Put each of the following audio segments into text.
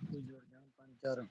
Buyurun, pancarım.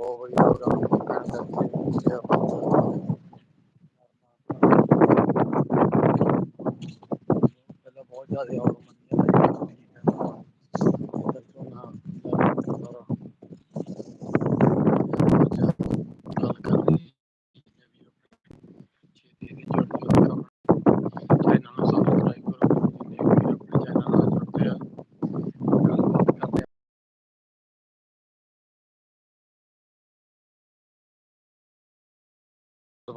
ਬਹੁਤ ਵਧੀਆ ਹੋ ਪਹਿਲਾਂ ਬਹੁਤ ਜ਼ਿਆਦਾ ਔਰ ਗੱਲ ਕਰਨੀ ਛੇਤੀ ਦੀ ਜੁੜ ਜਾਓ ਚੈਨਲ ਨੂੰ ਸਬਸਕ੍ਰਾਈਬ ਕਰੋ ਜਿੰਨੇ ਵੀ ਆਪਣੇ ਚੈਨਲ ਨਾਲ ਜੁੜਦੇ ਆ ਗੱਲਬਾਤ ਕਰਦੇ ਆ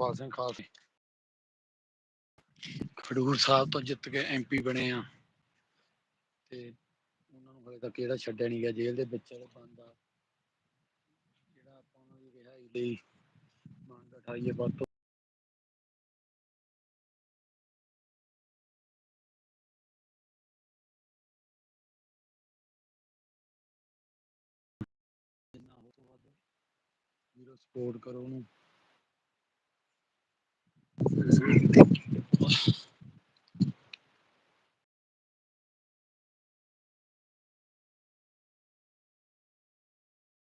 ਦਰਬਾਰ ਸਿੰਘ ਖਾਲਸਾ। ਖਡੂਰ ਸਾਹਿਬ ਤੋਂ ਜਿੱਤ ਕੇ ਐਮਪੀ ਬਣੇ ਆ। ਤੇ ਉਹਨਾਂ ਨੂੰ ਹਲੇ ਤੱਕ ਇਹਦਾ ਛੱਡਿਆ ਨਹੀਂ ਗਿਆ, ਜੇਲ੍ਹ ਦੇ ਵਿੱਚ ਉਹ ਬੰਦ ਜਿਹੜਾ ਆਪਾਂ ਉਹਨਾਂ ਦੀ ਰਿਹਾਈ ਲਈ ਮੰਗ ਉਠਾਈਏ ਵੱਧ ਤੋਂ ਵੀਰੋ ਸਪੋਰਟ ਕਰੋ ਉਹਨੂੰ।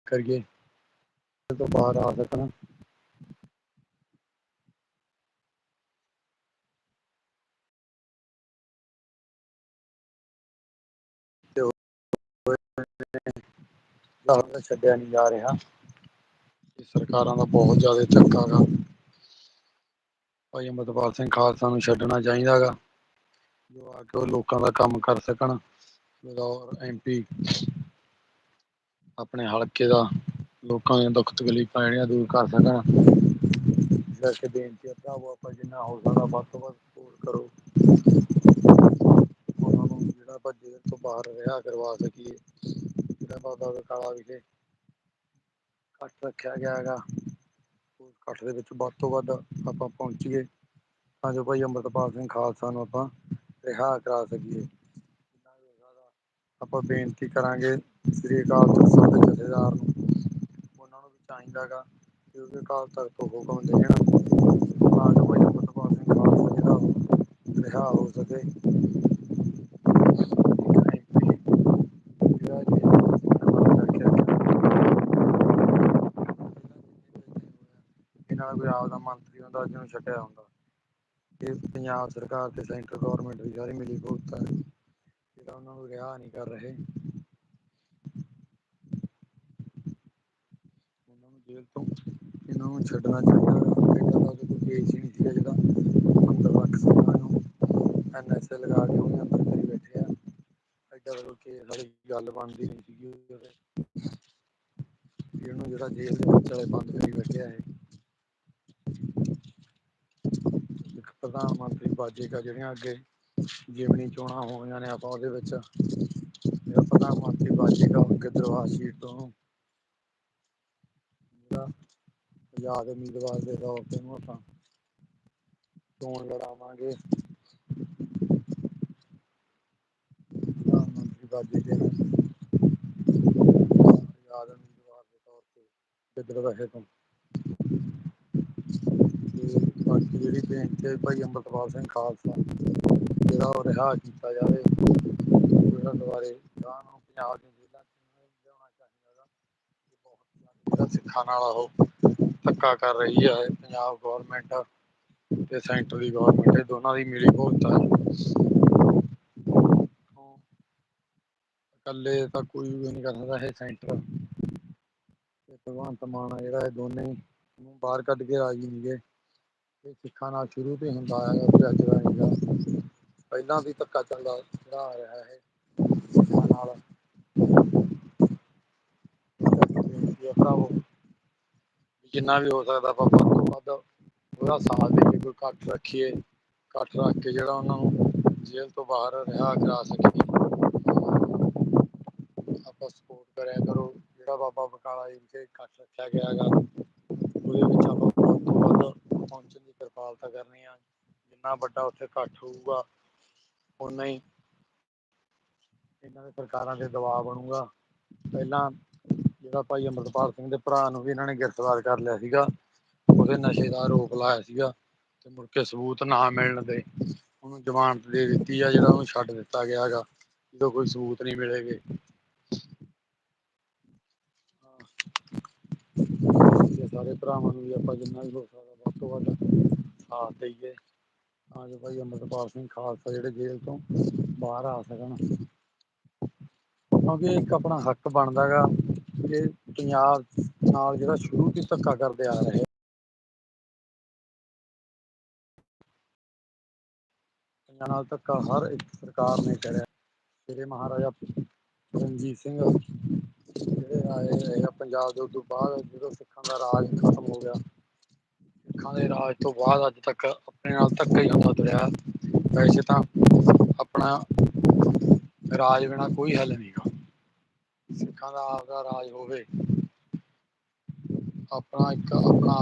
ਕਰੀਏ ਇਹ ਤੋਂ ਬਾਹਰ ਆ ਸਕਣ ਤੇ ਉਹ ਛੱਡਿਆ ਨਹੀਂ ਜਾ ਰਿਹਾ ਇਹ ਸਰਕਾਰਾਂ ਦਾ ਬਹੁਤ ਜ਼ਿਆਦਾ ਧੱਕਾ ਗਾ ਭਾਈ ਅਮਰਪਾਲ ਸਿੰਘ ਖਾਲਸਾ ਨੂੰ ਛੱਡਣਾ ਚਾਹੀਦਾ ਗਾ ਜੋ ਆ ਕੇ ਉਹ ਲੋਕਾਂ ਦਾ ਕੰਮ ਕਰ ਸਕਣ, ਬਤੌਰ ਐਮਪੀ ਆਪਣੇ ਹਲਕੇ ਦਾ ਲੋਕਾਂ ਦੀਆਂ ਦੁੱਖ ਤਕਲੀਫਾਂ ਜਿਹੜੀਆਂ ਦੂਰ ਕਰ ਸਕਣ। ਜਿਹੜਾ ਕਿ ਬੇਨਤੀ ਹੈ ਭਰਾਵੋ, ਆਪਾਂ ਜਿੰਨਾ ਹੋ ਸਕਦਾ ਵੱਧ ਤੋਂ ਵੱਧ ਸਪੋਰਟ ਕਰੋ। ਉਹਨਾਂ ਨੂੰ ਜਿਹੜਾ ਆਪਾਂ ਜੇਲ੍ਹ ਤੋਂ ਬਾਹਰ ਰਿਹਾ ਕਰਵਾ ਸਕੀਏ। ਜਿਹੜਾ ਬਾਬਾ ਬਕਾਲਾ ਵਿਖੇ ਕੱਟ ਰੱਖਿਆ ਗਿਆ ਹੈਗਾ ਇਕੱਠ ਦੇ ਵਿੱਚ ਵੱਧ ਤੋਂ ਵੱਧ ਆਪਾਂ ਪਹੁੰਚੀਏ ਤਾਂ ਜੋ ਭਾਈ ਅੰਮ੍ਰਿਤਪਾਲ ਸਿੰਘ ਖਾਲਸਾ ਨੂੰ ਆਪਾਂ ਰਿਹਾ ਕਰਾ ਸਕੀਏ। ਆਪਾਂ ਬੇਨਤੀ ਕਰਾਂਗੇ ਸ੍ਰੀ ਅਕਾਲ ਤਖਤ ਸਾਹਿਬ ਦੇ ਜਥੇਦਾਰ ਨੂੰ, ਉਹਨਾਂ ਨੂੰ ਵੀ ਚਾਹੀਦਾਗਾ ਕਿ ਉਹਦੇ ਅਕਾਲ ਤਖਤ ਤੋਂ ਹੁਕਮ ਦੇਣ, ਤਾਂ ਜੋ ਭਾਈ ਅੰਮ੍ਰਿਤਪਾਲ ਸਿੰਘ ਖਾਲਸਾ ਜਿਹੜਾ ਰਿਹਾ ਹੋ ਸਕੇ ਜਿਹੜਾ ਕਿ ਨਵਾਂ ਰੱਖਿਆ ਗਿਆ ਇਹਨਾਂ ਦਾ ਕੋਈ ਆਪਦਾ ਮੰਤਰੀ ਹੁੰਦਾ, ਜਿਹਨੂੰ ਛੱਡਿਆ ਹੁੰਦਾ। ਇਹ ਪੰਜਾਬ ਸਰਕਾਰ ਤੇ ਸੈਂਟਰ ਗਵਰਨਮੈਂਟ ਦੀ ਸਾਰੀ ਮਿਲੀ ਭੁਗਤ ਹੈ ਜਿਹੜਾ ਉਹਨਾਂ ਨੂੰ ਰਿਹਾ ਨਹੀਂ ਕਰ ਰਹੇ। ਉਹਨਾਂ ਨੂੰ ਜੇਲ੍ਹ ਤੋਂ ਇਹਨਾਂ ਨੂੰ ਛੱਡਣਾ ਚਾਹੀਦਾ। ਇਹਦਾ ਤਾਂ ਕੋਈ ਕੇਸ ਹੀ ਨਹੀਂ ਸੀਗਾ ਜਿਹੜਾ 15 ਲੱਖ ਸਿੰਘਾਂ ਨੂੰ ਐਨਐਸਏ ਲਗਾ ਕੇ ਉਹਨੇ ਅੰਦਰ ਕਰੀ ਬੈਠੇ ਆ। ਐਡਾ ਦਾ ਕੇਸ ਵਾਲੀ ਗੱਲ ਬਣਦੀ ਨਹੀਂ ਸੀਗੀ ਉਹਦੇ ਵੀ ਜਿਹੜਾ ਜੇਲ੍ਹ ਦੇ ਵਿੱਚ ਵਾਲੇ ਬੰਦ ਕਰੀ ਬੈਠੇ ਆ ਇਹ। ਪ੍ਰਧਾਨ ਮੰਤਰੀ ਬਾਜੇਗਾ ਜਿਹੜੀਆਂ ਅੱਗੇ ਜਿਮਣੀ ਚੋਣਾਂ ਹੋਈਆਂ ਨੇ ਆਪਾਂ ਉਹਦੇ ਵਿੱਚ ਜਿਹੜਾ ਪ੍ਰਧਾਨ ਮੰਤਰੀ ਬਾਜੇਗਾ ਗਿੱਦੜਵਾ ਸੀਟ ਤੋਂ। ਜਿਹੜਾ ਪੰਜਾਬ ਉਮੀਦਵਾਰ ਦੇ ਤੌਰ ਤੇ ਨੂੰ ਆਪਾਂ ਚੋਣ ਲੜਾਵਾਂਗੇ। ਪ੍ਰਧਾਨ ਮੰਤਰੀ ਬਾਜੇਗਾ ਨੂੰ ਪੰਜਾਬ ਉਮੀਦਵਾਰ ਦੇ ਤੌਰ ਤੇ ਗਿੱਦੜਵਾ ਤੋਂ। ਬਾਕੀ ਜਿਹੜੀ ਬੇਨਤੀ ਹੈ ਭਾਈ ਅੰਮ੍ਰਿਤਪਾਲ ਸਿੰਘ ਖਾਲਸਾ, ਜਿਹੜਾ ਉਹ ਰਿਹਾ ਕੀਤਾ ਜਾਵੇ ਜਿਹੜਾ ਦੁਆਰੇ ਗਾਂ ਨੂੰ ਪੰਜਾਬ ਦੀ ਜੇਲ੍ਹਾਂ ਲਿਆਉਣਾ ਚਾਹੀਦਾ ਗਾ ਇਹ ਬਹੁਤ ਜ਼ਿਆਦਾ ਸਿੱਖਾਂ ਨਾਲ ਉਹ ਧੱਕਾ ਕਰ ਰਹੀ ਹੈ, ਪੰਜਾਬ ਗਵਰਨਮੈਂਟ ਤੇ ਸੈਂਟਰ ਦੀ ਗਵਰਨਮੈਂਟ ਇਹ ਦੋਨਾਂ ਦੀ ਮਿਲੀ ਭੁਗਤ ਹੈ ਇਕੱਲੇ ਤਾਂ ਕੋਈ ਵੀ ਨਹੀਂ ਕਰ ਸਕਦਾ, ਇਹ ਸੈਂਟਰ ਤੇ ਭਗਵੰਤ ਮਾਨ ਜਿਹੜਾ, ਇਹ ਦੋਨੇ ਨੂੰ ਬਾਹਰ ਕੱਢ ਕੇ ਰਾਜੀ ਨਹੀਂਗੇ ਇਹ ਸਿੱਖਾਂ ਨਾਲ ਸ਼ੁਰੂ ਤੋਂ ਹੁੰਦਾ ਆਇਆ ਤੇ ਅੱਜ ਦਾ ਨਹੀਂਗਾ ਪਹਿਲਾਂ ਵੀ ਧੱਕਾ ਚੱਲਦਾ ਜਿਹੜਾ ਆ ਰਿਹਾ ਹੈ ਸਿੱਖਾਂ ਨਾਲ। ਬੇਨਤੀ ਭਰਾਵੋ ਜਿੰਨਾ ਵੀ ਹੋ ਸਕਦਾ ਆਪਾਂ ਵੱਧ ਤੋਂ ਵੱਧ ਉਹਦਾ ਸਾਥ ਦੇ ਕੇ ਕੋਈ ਇਕੱਠ ਰੱਖੀਏ ਇਕੱਠ ਰੱਖ ਕੇ ਜਿਹੜਾ ਉਹਨਾਂ ਨੂੰ ਜੇਲ੍ਹ ਤੋਂ ਬਾਹਰ ਰਿਹਾ ਕਰਾ ਸਕੀਏ। ਆਪਾਂ ਸਪੋਰਟ ਕਰਿਆ ਕਰੋ, ਜਿਹੜਾ ਬਾਬਾ ਬਕਾਲਾ ਜੀ ਵਿਖੇ ਇਕੱਠ ਰੱਖਿਆ ਗਿਆ ਹੈਗਾ, ਉਹਦੇ ਵਿੱਚ ਆਪਾਂ ਵੱਧ ਤੋਂ ਵੱਧ ਪਹੁੰਚਣ ਦੀ ਕਿਰਪਾਲਤਾ ਕਰਨੀ ਆ। ਜਿੰਨਾ ਵੱਡਾ ਉੱਥੇ ਇਕੱਠ ਹੋਊਗਾ ਉਨਾ ਹੀ ਇਹਨਾਂ ਦੇ ਸਰਕਾਰਾਂ ਤੇ ਦਬਾਅ ਬਣੂਗਾ। ਪਹਿਲਾਂ ਜਿਹੜਾ ਭਾਈ ਅਮਰਪਾਲ ਸਿੰਘ ਦੇ ਭਰਾ ਨੂੰ ਵੀ ਇਹਨਾਂ ਨੇ ਗ੍ਰਿਫਤਾਰ ਕਰ ਲਿਆ ਸੀਗਾ, ਉਹਦੇ ਨਸ਼ੇ ਦਾ ਆਰੋਪ ਲਾਇਆ ਸੀਗਾ ਤੇ ਮੁੜ ਕੇ ਸਬੂਤ ਨਾ ਮਿਲਣ ਦੇ ਉਹਨੂੰ ਜ਼ਮਾਨਤ ਦੇ ਦਿੱਤੀ ਆ, ਜਿਹੜਾ ਉਹਨੂੰ ਛੱਡ ਦਿੱਤਾ ਗਿਆ ਹੈਗਾ। ਜਦੋਂ ਕੋਈ ਸਬੂਤ ਨਹੀਂ ਮਿਲੇਗੇ ਤੇ ਸਾਰੇ ਭਰਾਵਾਂ ਨੂੰ ਵੀ ਆਪਾਂ ਜਿੰਨਾ ਵੀ ਹੋ ਸਕਦਾ ਵੱਧ ਤੋਂ ਵੱਧ ਸਾਥ ਦੇਈਏ। ਤਾਂ ਜੋ ਭਾਈ ਅੰਮ੍ਰਿਤਪਾਲ ਸਿੰਘ ਖਾਲਸਾ ਜਿਹੜੇ ਜੇਲ੍ਹ ਤੋਂ ਬਾਹਰ ਆ ਸਕਣ। ਕਿਉਂਕਿ ਇੱਕ ਆਪਣਾ ਹੱਕ ਬਣਦਾ ਕਿ ਪੰਜਾਬ ਨਾਲ ਜਿਹੜਾ ਸ਼ੁਰੂ ਤੋਂ ਧੱਕਾ ਕਰਦੇ ਆ ਰਹੇ ਪੰਜਾਬ ਨਾਲ ਧੱਕਾ ਹਰ ਇੱਕ ਸਰਕਾਰ ਨੇ ਕਰਿਆ। ਜਿਹੜੇ ਮਹਾਰਾਜਾ ਰਣਜੀਤ ਸਿੰਘ ਜਿਹੜੇ ਆਏ ਰਹੇ ਪੰਜਾਬ ਦੇ ਉਦੋਂ ਬਾਅਦ ਜਦੋਂ ਸਿੱਖਾਂ ਦਾ ਰਾਜ ਖਤਮ ਹੋ ਗਿਆ, ਸਿੱਖਾਂ ਦੇ ਰਾਜ ਤੋਂ ਬਾਅਦ ਅੱਜ ਤੱਕ ਆਪਣੇ ਨਾਲ ਧੱਕਾ ਹੀ ਹੁੰਦਾ ਤੁਰਿਆ ਵੈਸੇ ਤਾਂ ਆਪਣਾ ਰਾਜ ਬਿਨਾ ਕੋਈ ਹੱਲ ਨਹੀਂਗਾ ਸਿੱਖਾਂ ਦਾ ਆਪਦਾ ਰਾਜ ਹੋਵੇ, ਆਪਣਾ ਇੱਕ ਆਪਣਾ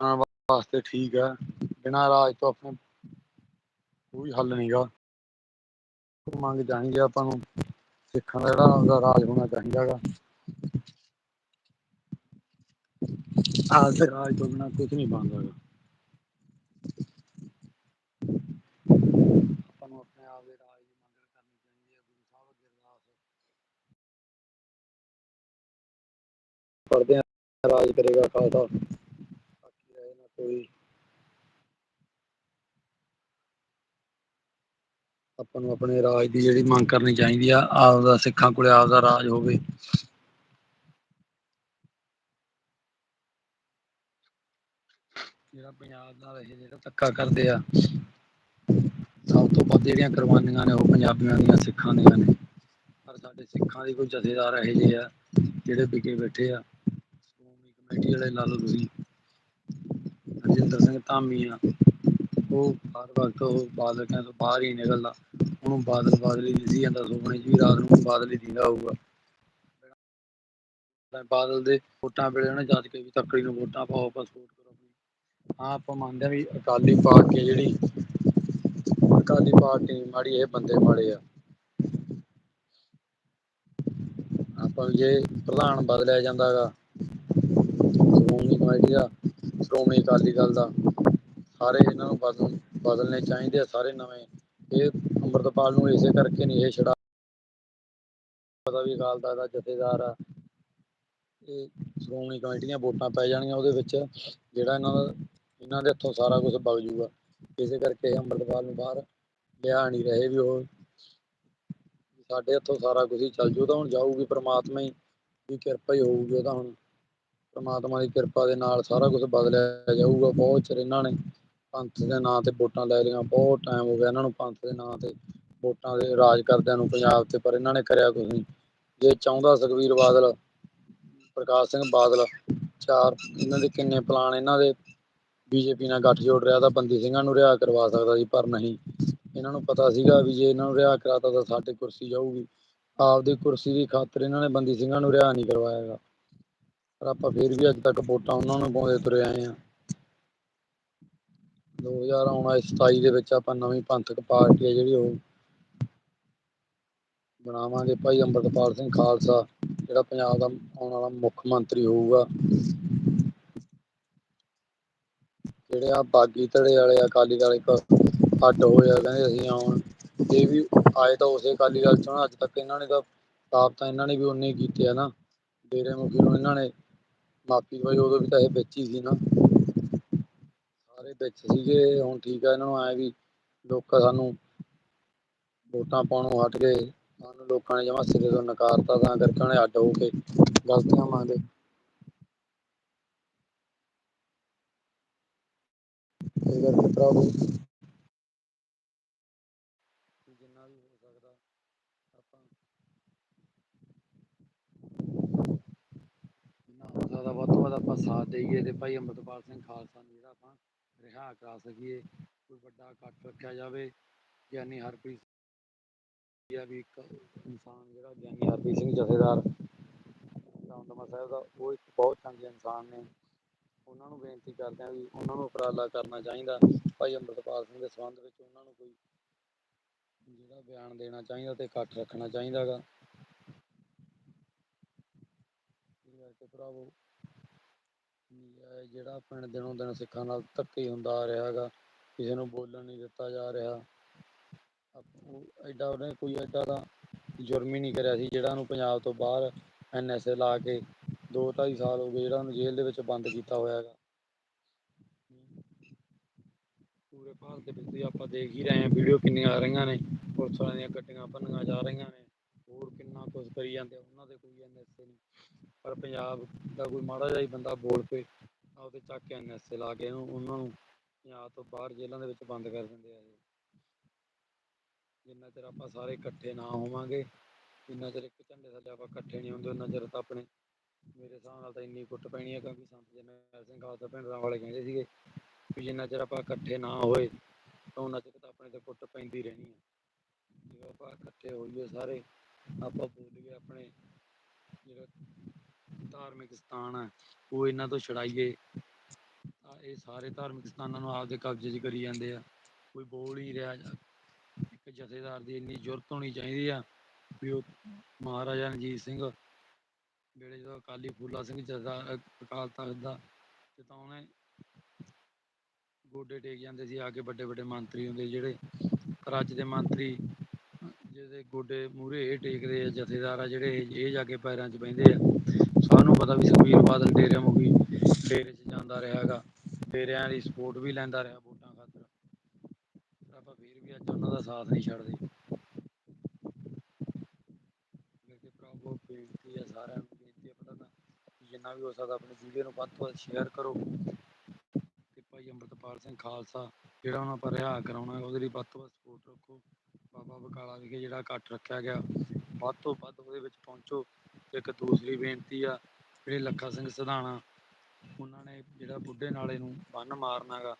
ਆਪ ਵਾਸਤੇ ਠੀਕ ਹੈ, ਬਿਨਾਂ ਰਾਜ ਤੋਂ ਆਪਣੇ ਕੋਈ ਹੱਲ ਨਹੀਂਗਾ ਮੰਗ ਜਾਣਗੇ ਆਪਾਂ ਨੂੰ। ਸਿੱਖਾਂ ਦਾ ਜਿਹੜਾ ਆਪਦਾ ਰਾਜ ਹੋਣਾ ਚਾਹੀਦਾ ਗਾ। ਆਪਦੇ ਰਾਜ ਤੋਂ ਬਿਨਾਂ ਕੁਝ ਨਹੀਂ ਬਣਦਾ ਗਾ। ਆਪਾਂ ਨੂੰ ਆਪਣੇ ਆਪ ਦੇ ਰਾਜ ਦੀ ਮੰਗ ਕਰਨੀ ਚਾਹੀਦੀ ਹੈ, ਗੁਰੂ ਸਾਹਿਬ ਅੱਗੇ ਅਰਦਾਸ। ਪੜਦੇ ਆ ਰਾਜ ਕਰੇਗਾ ਖਾਲਸਾ। ਬਾਕੀ ਰਹੇ ਨਾ ਕੋਈ ਆਪਾਂ ਨੂੰ ਆਪਣੇ ਰਾਜ ਦੀ ਜਿਹੜੀ ਮੰਗ ਕਰਨੀ ਚਾਹੀਦੀ ਆ, ਆਪਦਾ ਸਿੱਖਾਂ ਕੋਲੇ ਆਪਦਾ ਰਾਜ ਹੋਵੇ। ਜਿਹੜਾ ਪੰਜਾਬ ਨਾਲ ਇਹ ਜਿਹੜਾ ਧੱਕਾ ਕਰਦੇ ਆ, ਸਭ ਤੋਂ ਵੱਧ ਜਿਹੜੀਆਂ ਕੁਰਬਾਨੀਆਂ ਨੇ ਉਹ ਪੰਜਾਬੀਆਂ ਦੀਆਂ, ਸਿੱਖਾਂ ਦੀਆਂ ਨੇ। ਪਰ ਸਾਡੇ ਸਿੱਖਾਂ ਦੇ ਕੋਈ ਜਥੇਦਾਰ ਇਹੋ ਜਿਹੇ ਆ, ਜਿਹੜੇ ਵਿਕੇ ਬੈਠੇ ਆ। ਸ਼੍ਰੋਮਣੀ ਕਮੇਟੀ ਵਾਲੇ ਲਾ ਲਓ ਤੁਸੀਂ। ਹਰਜਿੰਦਰ ਸਿੰਘ ਧਾਮੀ ਆ। ਉਹ ਹਰ ਵਕਤ ਉਹ ਬਾਦਲ ਕਹਿਣ ਤੋਂ ਬਾਹਰ ਹੀ ਨਿਕਲਦਾ। ਉਹਨੂੰ ਬਾਦਲ, ਬਾਦਲੀ ਹੀ ਦਿਸੀ ਜਾਂਦਾ ਸੁਪਨੇ 'ਚ ਵੀ ਰਾਤ ਨੂੰ ਬਾਦਲ ਹੀ ਹੋਊਗਾ। ਬਾਦਲ ਦੇ ਵੋਟਾਂ ਵੇਲੇ ਉਹਨੇ ਜੱਜ ਕੇ ਵੀ ਤੱਕੜੀ ਨੂੰ ਵੋਟਾਂ ਪਾਓ, ਆਪਾਂ ਸਪੋਰਟ ਕਰੋ ਆਪਣੀ। ਹਾਂ, ਆਪਾਂ ਮੰਨਦੇ ਹਾਂ ਵੀ ਅਕਾਲੀ ਪਾਰਟੀ ਜਿਹੜੀ। ਅਕਾਲੀ ਪਾਰਟੀ ਮਾੜੀ, ਇਹ ਬੰਦੇ ਮਾੜੇ ਆ। ਆਪਾਂ ਜੇ ਪ੍ਰਧਾਨ ਬਦਲਿਆ ਜਾਂਦਾ ਹੈਗਾ ਸ਼੍ਰੋਮਣੀ ਕਮੇਟੀ ਦਾ, ਸ਼੍ਰੋਮਣੀ ਅਕਾਲੀ ਦਲ ਦਾ, ਸਾਰੇ ਇਹਨਾਂ ਨੂੰ ਬਦਲ ਬਦਲਨੇ ਚਾਹੀਦੇ ਆ, ਸਾਰੇ ਨਵੇਂ ਇਹ ਅੰਮ੍ਰਿਤਪਾਲ ਨੂੰ ਇਸੇ ਕਰਕੇ ਨਹੀਂ ਇਹ ਛੜਾ ਪਤਾ ਵੀ ਅਕਾਲ ਦਾ ਜਥੇਦਾਰ ਆ। ਇਹ ਸ਼੍ਰੋਮਣੀ ਕਮੇਟੀ ਦੀਆਂ ਵੋਟਾਂ ਪੈ ਜਾਣੀਆਂ ਉਹਦੇ ਵਿੱਚ, ਜਿਹੜਾ ਇਹਨਾਂ ਦਾ, ਇਹਨਾਂ ਦੇ ਹੱਥੋਂ ਸਾਰਾ ਕੁਝ ਵਗ ਜੂਗਾ ਇਸੇ ਕਰਕੇ ਇਹ ਅੰਮ੍ਰਿਤਪਾਲ ਨੂੰ ਬਾਹਰ ਲਿਆ ਨਹੀਂ ਰਹੇ ਵੀ ਉਹ। ਸਾਡੇ ਹੱਥੋਂ ਸਾਰਾ ਕੁਝ ਹੀ ਚੱਲ ਜੂ ਤਾਂ ਹੁਣ ਜਾਊਗੀ ਪ੍ਰਮਾਤਮਾ ਹੀ ਦੀ ਕਿਰਪਾ ਹੀ ਹੋਊਗੀ ਉਹ ਤਾਂ ਹੁਣ। ਪ੍ਰਮਾਤਮਾ ਦੀ ਕਿਰਪਾ ਦੇ ਨਾਲ ਸਾਰਾ ਕੁਝ ਬਦਲਿਆ ਜਾਊਗਾ, ਬਹੁਤ ਚਿਰ ਇਹਨਾਂ ਨੇ ਪੰਥ ਦੇ ਨਾਂ ਤੇ ਵੋਟਾਂ ਲੈ ਲਈਆਂ, ਬਹੁਤ ਟਾਈਮ ਹੋ ਗਿਆ ਇਹਨਾਂ ਨੂੰ ਪੰਥ ਦੇ ਨਾਂ ਤੇ, ਵੋਟਾਂ ਦੇ ਰਾਜ ਕਰਦਿਆਂ ਨੂੰ ਪੰਜਾਬ ਤੇ, ਪਰ ਇਹਨਾਂ ਨੇ ਕਰਿਆ ਕੁਝ ਨਹੀਂ। ਜੇ ਚਾਹੁੰਦਾ ਸੁਖਵੀਰ ਬਾਦਲ, ਪ੍ਰਕਾਸ਼ ਸਿੰਘ ਬਾਦਲ, ਚਾਰ, ਇਹਨਾਂ ਦੇ ਕਿੰਨੇ ਪਲਾਨ ਇਹਨਾਂ ਦੇ? ਬੀਜੇਪੀ ਨਾਲ ਗੱਠ ਜੋੜ ਰਿਹਾ ਤਾਂ ਬੰਦੀ ਸਿੰਘਾਂ ਨੂੰ ਰਿਹਾ ਕਰਵਾ ਸਕਦਾ ਸੀ, ਪਰ ਨਹੀਂ। ਇਹਨਾਂ ਨੂੰ ਪਤਾ ਸੀਗਾ ਵੀ ਜੇ ਇਹਨਾਂ ਨੂੰ ਰਿਹਾ ਕਰਾਤਾ ਤਾਂ ਸਾਡੇ ਕੁਰਸੀ ਜਾਊਗੀ। ਆਪਦੀ ਕੁਰਸੀ ਦੀ ਖਾਤਰ ਇਹਨਾਂ ਨੇ ਬੰਦੀ ਸਿੰਘਾਂ ਨੂੰ ਰਿਹਾ ਨਹੀਂ ਕਰਵਾਇਆਗਾ। ਪਰ ਆਪਾਂ ਫੇਰ ਵੀ ਅੱਜ ਤੱਕ ਵੋਟਾਂ ਉਹਨਾਂ ਨੂੰ ਪਾਉਂਦੇ ਤੁਰੇ ਆਏ ਆ 2027 ਦੇ ਵਿੱਚ ਆਪਾਂ ਨਵੀਂ ਪੰਥਕ ਪਾਰਟੀ ਹੈ ਜਿਹੜੀ ਉਹ ਬਣਾਵਾਂਗੇ ਭਾਈ ਅੰਮ੍ਰਿਤਪਾਲ ਸਿੰਘ ਖਾਲਸਾ ਜਿਹੜਾ ਪੰਜਾਬ ਦਾ ਆਉਣ ਵਾਲਾ ਮੁੱਖ ਮੰਤਰੀ ਹੋਊਗਾ। ਜਿਹੜੇ ਆ ਬਾਗੀ ਧੜੇ ਵਾਲੇ ਅਕਾਲੀ ਦਲ ਇੱਕ ਹੱਟ ਹੋਇਆ ਕਹਿੰਦੇ ਅਸੀਂ ਆਉਣ। ਇਹ ਵੀ ਆਏ ਤਾਂ ਉਸੇ ਅਕਾਲੀ ਦਲ ਚੋਂ ਆ, ਅੱਜ ਤੱਕ ਇਹਨਾਂ ਨੇ ਤਾਂ ਸਾਫ਼ ਤਾਂ ਇਹਨਾਂ ਨੇ ਵੀ ਉਨੇ ਕੀਤੇ ਆ ਨਾ। ਡੇਰੇ ਮੁਖੀ ਨੂੰ ਇਹਨਾਂ ਨੇ ਮਾਫੀ ਦਵਾਈ ਉਦੋਂ ਵੀ ਤਾਂ ਇਹ ਵਿੱਚ ਹੀ ਸੀ ਨਾ। ਵਿੱਚ ਸੀਗੇ, ਹੁਣ ਠੀਕ ਆ ਇਹਨਾਂ ਨੂੰ ਐ ਵੀ ਲੋਕਾਂ ਸਾਨੂੰ ਵੋਟਾਂ ਪਾਉਣੋਂ ਹਟ ਗਏ, ਸਾਨੂੰ ਲੋਕਾਂ ਨੇ ਜਮਾ ਸਿਰੇ ਤੋਂ ਨਕਾਰਤਾ, ਤਾਂ ਕਰਕੇ ਉਹਨੇ ਅੱਡ ਹੋ ਕੇ ਗਲਤੀਆਂ ਮੰਨਦੇ। ਇਹ ਕਰਕੇ ਭਰਾਵੋ ਜਿੰਨਾ ਵੀ ਹੋ ਸਕਦਾ, ਆਪਾਂ ਜਿੰਨਾ ਹੋ ਸਕਦਾ, ਵੱਧ ਤੋਂ ਵੱਧ ਆਪਾਂ ਸਾਥ ਦੇਈਏ ਤੇ ਭਾਈ ਅੰਮ੍ਰਿਤਪਾਲ ਸਿੰਘ ਖਾਲਸਾ ਨੂੰ ਜਿਹੜਾ ਆਪਾਂ ਰਿਹਾ ਕਰਾ ਸਕੀਏ। ਕੋਈ ਵੱਡਾ ਇਕੱਠ ਰੱਖਿਆ ਜਾਵੇ। ਗਿਆਨੀ ਹਰਪ੍ਰੀਤ ਜਾਂ ਵੀ ਇੱਕ ਇਨਸਾਨ ਜਿਹੜਾ ਗਿਆਨੀ ਹਰਪ੍ਰੀਤ ਸਿੰਘ ਜਥੇਦਾਰ ਦਮਦਮਾ ਸਾਹਿਬ ਦਾ, ਉਹ ਇੱਕ ਬਹੁਤ ਚੰਗੇ ਇਨਸਾਨ ਨੇ। ਉਹਨਾਂ ਨੂੰ ਬੇਨਤੀ ਕਰਦੇ ਹਾਂ ਵੀ ਉਹਨਾਂ ਨੂੰ ਉਪਰਾਲਾ ਕਰਨਾ ਚਾਹੀਦਾ। ਭਾਈ ਅੰਮ੍ਰਿਤਪਾਲ ਸਿੰਘ ਦੇ ਸੰਬੰਧ ਵਿੱਚ ਉਹਨਾਂ ਨੂੰ ਕੋਈ ਜਿਹੜਾ ਬਿਆਨ ਦੇਣਾ ਚਾਹੀਦਾ ਤੇ ਇਕੱਠ ਰੱਖਣਾ ਚਾਹੀਦਾ ਗਾ। ਇਸ ਕਰਕੇ ਭਰਾਵੋ ਜਿਹੜਾ ਪਿੰਡ ਦਿਨੋਂ ਦਿਨ ਸਿੱਖਾਂ ਨਾਲ ਧੱਕੇ ਹੁੰਦਾ ਆ ਰਿਹਾ ਹੈਗਾ, ਕਿਸੇ ਨੂੰ ਬੋਲਣ ਨਹੀਂ ਦਿੱਤਾ ਜਾ ਰਿਹਾ। ਐਡਾ ਉਹਨੇ ਕੋਈ ਐਡਾ ਤਾਂ ਜੁਰਮ ਹੀ ਨਹੀਂ ਕਰਿਆ ਸੀ, ਜਿਹੜਾ ਉਹਨੂੰ ਪੰਜਾਬ ਤੋਂ ਬਾਹਰ ਐਨਐਸਏ ਲਾ ਕੇ ਦੋ ਢਾਈ ਸਾਲ ਹੋ ਗਏ ਜਿਹੜਾ ਉਹਨੂੰ ਜੇਲ੍ਹ ਦੇ ਵਿੱਚ ਬੰਦ ਕੀਤਾ ਹੋਇਆ ਹੈਗਾ। ਪੂਰੇ ਭਾਰਤ ਦੇ ਵਿੱਚ ਆਪਾਂ ਦੇਖ ਹੀ ਰਹੇ ਹਾਂ, ਵੀਡੀਓ ਕਿੰਨੀਆਂ ਆ ਰਹੀਆਂ ਨੇ, ਪੁਲਿਸ ਵਾਲਿਆਂ ਦੀਆਂ ਗੱਡੀਆਂ ਭੰਨੀਆਂ ਜਾ ਰਹੀਆਂ ਨੇ, ਹੋਰ ਕਿੰਨਾ ਕੁਝ ਕਰੀ ਜਾਂਦੇ ਉਹਨਾਂ ਦੇ ਕੋਈ ਐਨਐਸਏ ਨਹੀਂ। ਪਰ ਪੰਜਾਬ ਦਾ ਕੋਈ ਮਾੜਾ ਜਿਹਾ ਹੀ ਬੰਦਾ ਬੋਲ ਪਏ ਆ ਉਹਦੇ ਚੱਕ ਕੇ ਐਨਐਸਏ ਲਾ ਕੇ ਇਹਨੂੰ ਉਹਨਾਂ ਨੂੰ ਪੰਜਾਬ ਤੋਂ ਬਾਹਰ ਜੇਲ੍ਹਾਂ ਦੇ ਵਿੱਚ ਬੰਦ ਕਰ ਦਿੰਦੇ ਆ ਜਿੰਨਾ ਚਿਰ ਆਪਾਂ ਸਾਰੇ ਇਕੱਠੇ ਨਾ ਹੋਵਾਂਗੇ, ਜਿੰਨਾ ਚਿਰ ਇੱਕ ਝੰਡੇ ਥੱਲੇ ਆਪਾਂ ਇਕੱਠੇ ਨਹੀਂ ਹੁੰਦੇ ਉਹਨਾਂ ਚਿਰ ਤਾਂ ਆਪਣੇ, ਮੇਰੇ ਹਿਸਾਬ ਨਾਲ ਤਾਂ ਇੰਨੀ ਕੁੱਟ ਪੈਣੀ ਹੈ ਕਿਉਂਕਿ ਸੰਤ ਜਰਨੈਲ ਸਿੰਘ ਖਾਲਸਾ ਭਿੰਡਰਾਂ ਵਾਲੇ ਕਹਿੰਦੇ ਸੀਗੇ ਵੀ ਜਿੰਨਾ ਚਿਰ ਆਪਾਂ ਇਕੱਠੇ ਨਾ ਹੋਏ, ਤਾਂ ਉਹਨਾਂ ਚਿਰ ਤਾਂ ਆਪਣੇ ਤੇ ਕੁੱਟ ਪੈਂਦੀ ਰਹਿਣੀ ਹੈ ਜਦੋਂ ਆਪਾਂ ਇਕੱਠੇ ਹੋਈਏ ਸਾਰੇ, ਆਪਾਂ ਬੋਲੀਏ ਆਪਣੇ, ਜਿਹੜਾ ਧਾਰਮਿਕ ਸਥਾਨ ਹੈ ਉਹ ਇਹਨਾਂ ਤੋਂ ਛੜਾਈਏ ਤਾਂ ਇਹ ਸਾਰੇ ਧਾਰਮਿਕ ਸਥਾਨਾਂ ਨੂੰ ਆਪਦੇ ਕਬਜ਼ੇ 'ਚ ਕਰੀ ਜਾਂਦੇ ਆ। ਕੋਈ ਬੋਲ ਹੀ ਰਿਹਾ ਇੱਕ ਜਥੇਦਾਰ ਦੀ ਇੰਨੀ ਜ਼ਰੂਰਤ ਹੋਣੀ ਚਾਹੀਦੀ ਆ ਵੀ ਉਹ ਮਹਾਰਾਜਾ ਰਣਜੀਤ ਸਿੰਘ ਵੇਲੇ ਜਦੋਂ ਅਕਾਲੀ ਫੂਲਾ ਸਿੰਘ ਜਥਾ, ਅਕਾਲ ਤਖਤ ਦਾ ਤੇ ਗੋਡੇ ਟੇਕ ਜਾਂਦੇ ਸੀ, ਆ ਕੇ ਵੱਡੇ ਵੱਡੇ ਮੰਤਰੀ ਹੁੰਦੇ ਜਿਹੜੇ ਪਰ ਦੇ ਮੰਤਰੀ ਜਿਹਦੇ ਗੋਡੇ ਮੂਹਰੇ ਇਹ ਟੇਕਦੇ ਆ, ਜਥੇਦਾਰ ਆ ਜਿਹੜੇ ਇਹ ਜਾ ਕੇ ਪੈਰਾਂ 'ਚ ਬਹਿੰਦੇ ਆ। ਸਾਨੂੰ ਪਤਾ ਵੀ ਸੁਖਬੀਰ ਬਾਦਲ ਡੇਰੇ ਮੁਖੀ ਡੇਰੇ 'ਚ ਜਾਂਦਾ ਰਿਹਾ ਡੇਰਿਆਂ ਦੀ ਸਪੋਰਟ ਵੀ ਲੈਂਦਾ ਰਿਹਾ ਵੋਟਾਂ ਖਾਤਰ। ਆਪਾਂ ਫਿਰ ਵੀ ਅੱਜ ਉਹਨਾਂ ਦਾ ਸਾਥ ਨਹੀਂ ਛੱਡਦੇ। ਮੇਰੇ ਭਰਾਵੋ ਬੇਨਤੀ ਹੈ ਸਾਰਿਆਂ ਨੂੰ ਬੇਨਤੀ ਹੈ ਪਤਾ ਨਾ ਜਿੰਨਾ ਵੀ ਹੋ ਸਕਦਾ ਆਪਣੇ ਵੀਡੀਓ ਨੂੰ ਵੱਧ ਤੋਂ ਵੱਧ ਸ਼ੇਅਰ ਕਰੋ। ਤੇ ਭਾਈ ਅੰਮ੍ਰਿਤਪਾਲ ਸਿੰਘ ਖਾਲਸਾ, ਜਿਹੜਾ ਉਹਨਾਂ ਪਰ ਰਿਹਾ ਕਰਾਉਣਾ, ਉਹਦੇ ਲਈ ਵੱਧ ਤੋਂ ਵੱਧ ਸਪੋਰਟ ਰੱਖੋ। ਬਾਬਾ ਬਕਾਲਾ ਵਿਖੇ ਜਿਹੜਾ ਇਕੱਠ ਰੱਖਿਆ ਗਿਆ। ਵੱਧ ਤੋਂ ਵੱਧ ਉਹਦੇ ਵਿੱਚ ਪਹੁੰਚੋ। ਇੱਕ ਦੂਸਰੀ ਬੇਨਤੀ ਆ, ਜਿਹੜੇ ਲੱਖਾ ਸਿੰਘ ਸਿਧਾਣਾ, ਉਹਨਾਂ ਨੇ ਜਿਹੜਾ ਬੁੱਢੇ ਨਾਲੇ ਨੂੰ ਬੰਨ ਮਾਰਨਾ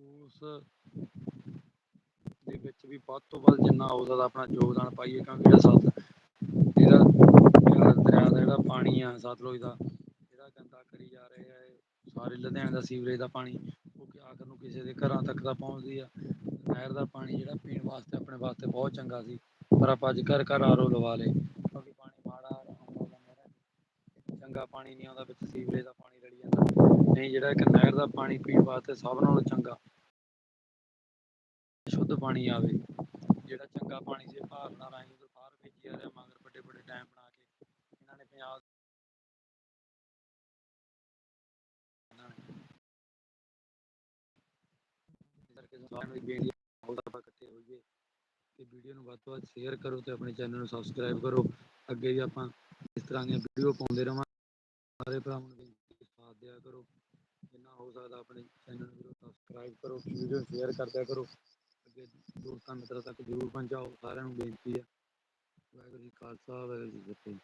ਉਸ ਦੇ ਵਿੱਚ ਵੀ ਵੱਧ ਤੋਂ ਵੱਧ ਜਿੰਨਾ ਹੋ ਸਕਦਾ ਆਪਣਾ ਯੋਗਦਾਨ ਪਾਈਏ, ਕਿਉਂਕਿ ਜਿਹੜਾ ਸਤ, ਜਿਹੜਾ ਦਰਿਆ ਦਾ ਜਿਹੜਾ ਪਾਣੀ ਆ, ਸਤਲੁਜ ਦਾ ਜਿਹੜਾ ਗੰਦਾ ਕਰੀ ਜਾ ਰਿਹਾ ਹੈ। ਸਾਰੇ ਲੁਧਿਆਣੇ ਦਾ ਸੀਵਰੇਜ ਦਾ ਪਾਣੀ, ਉਹ ਕਿ ਆਖਰ ਨੂੰ ਕਿਸੇ ਦੇ ਘਰਾਂ ਤੱਕ ਦਾ ਪਹੁੰਚਦੀ ਆ। ਨਹਿਰ ਦਾ ਪਾਣੀ ਜਿਹੜਾ ਪੀਣ ਵਾਸਤੇ, ਆਪਣੇ ਵਾਸਤੇ ਬਹੁਤ ਚੰਗਾ ਸੀ। ਪਰ ਆਪਾਂ ਅੱਜ ਘਰ ਘਰ ਆਰੋ ਲਵਾ ਲਏ, ਕਿਉਂਕਿ ਪਾਣੀ ਮਾੜਾ ਆਉਂਦਾ ਗਾ ਚੰਗਾ ਪਾਣੀ ਨਹੀਂ ਆਉਂਦਾ, ਵਿੱਚ ਸੀਵਰੇਜ ਦਾ ਪਾਣੀ ਰਲੀ ਜਾਂਦਾ। ਨਹੀਂ, ਜਿਹੜਾ ਇੱਕ ਨਹਿਰ ਦਾ ਪਾਣੀ ਪੀਣ ਵਾਸਤੇ ਸਭ ਨਾਲੋਂ ਚੰਗਾ, ਸ਼ੁੱਧ ਪਾਣੀ ਆਵੇ। ਜਿਹੜਾ ਚੰਗਾ ਪਾਣੀ ਸੀ ਭਾਰ ਰਾਹੀਂ ਆਈ ਬਾਹਰ ਭੇਜੀ ਜਾ ਰਿਹਾ ਮਗਰ ਵੱਡੇ ਵੱਡੇ ਡੈਮ ਬਣਾ ਕੇ। ਇਹਨਾਂ ਨੇ ਪੰਜਾਬ ਆਪਾਂ ਇਕੱਠੇ ਹੋਈਏ ਤੇ ਵੀਡੀਓ ਨੂੰ ਵੱਧ ਤੋਂ ਵੱਧ ਸ਼ੇਅਰ ਕਰੋ ਤੇ ਆਪਣੇ ਚੈਨਲ ਨੂੰ ਸਬਸਕ੍ਰਾਈਬ ਕਰੋ। ਅੱਗੇ ਵੀ ਆਪਾਂ ਇਸ ਤਰ੍ਹਾਂ ਦੀਆਂ ਵੀਡੀਓ ਪਾਉਂਦੇ ਰਵਾਂ ਸਾਰੇ ਭਰਾਵਾਂ ਨੂੰ ਬੇਨਤੀ ਸਾਥ ਦਿਆ ਕਰੋ। ਜਿੰਨਾ ਹੋ ਸਕਦਾ ਆਪਣੇ ਚੈਨਲ ਨੂੰ ਸਬਸਕ੍ਰਾਈਬ ਕਰੋ ਵੀਡੀਓ ਸ਼ੇਅਰ ਕਰਦਿਆ ਕਰੋ ਅੱਗੇ ਦੋਸਤਾਂ ਮਿੱਤਰਾਂ ਤੱਕ ਜ਼ਰੂਰ ਪਹੁੰਚਾਓ। ਸਾਰਿਆਂ ਨੂੰ ਬੇਨਤੀ ਹੈ। ਵਾਹਿਗੁਰੂ ਜੀ ਖਾਲਸਾ, ਵਾਹਿਗੁਰੂ ਜੀ ਕੀ ਫਤਿਹ।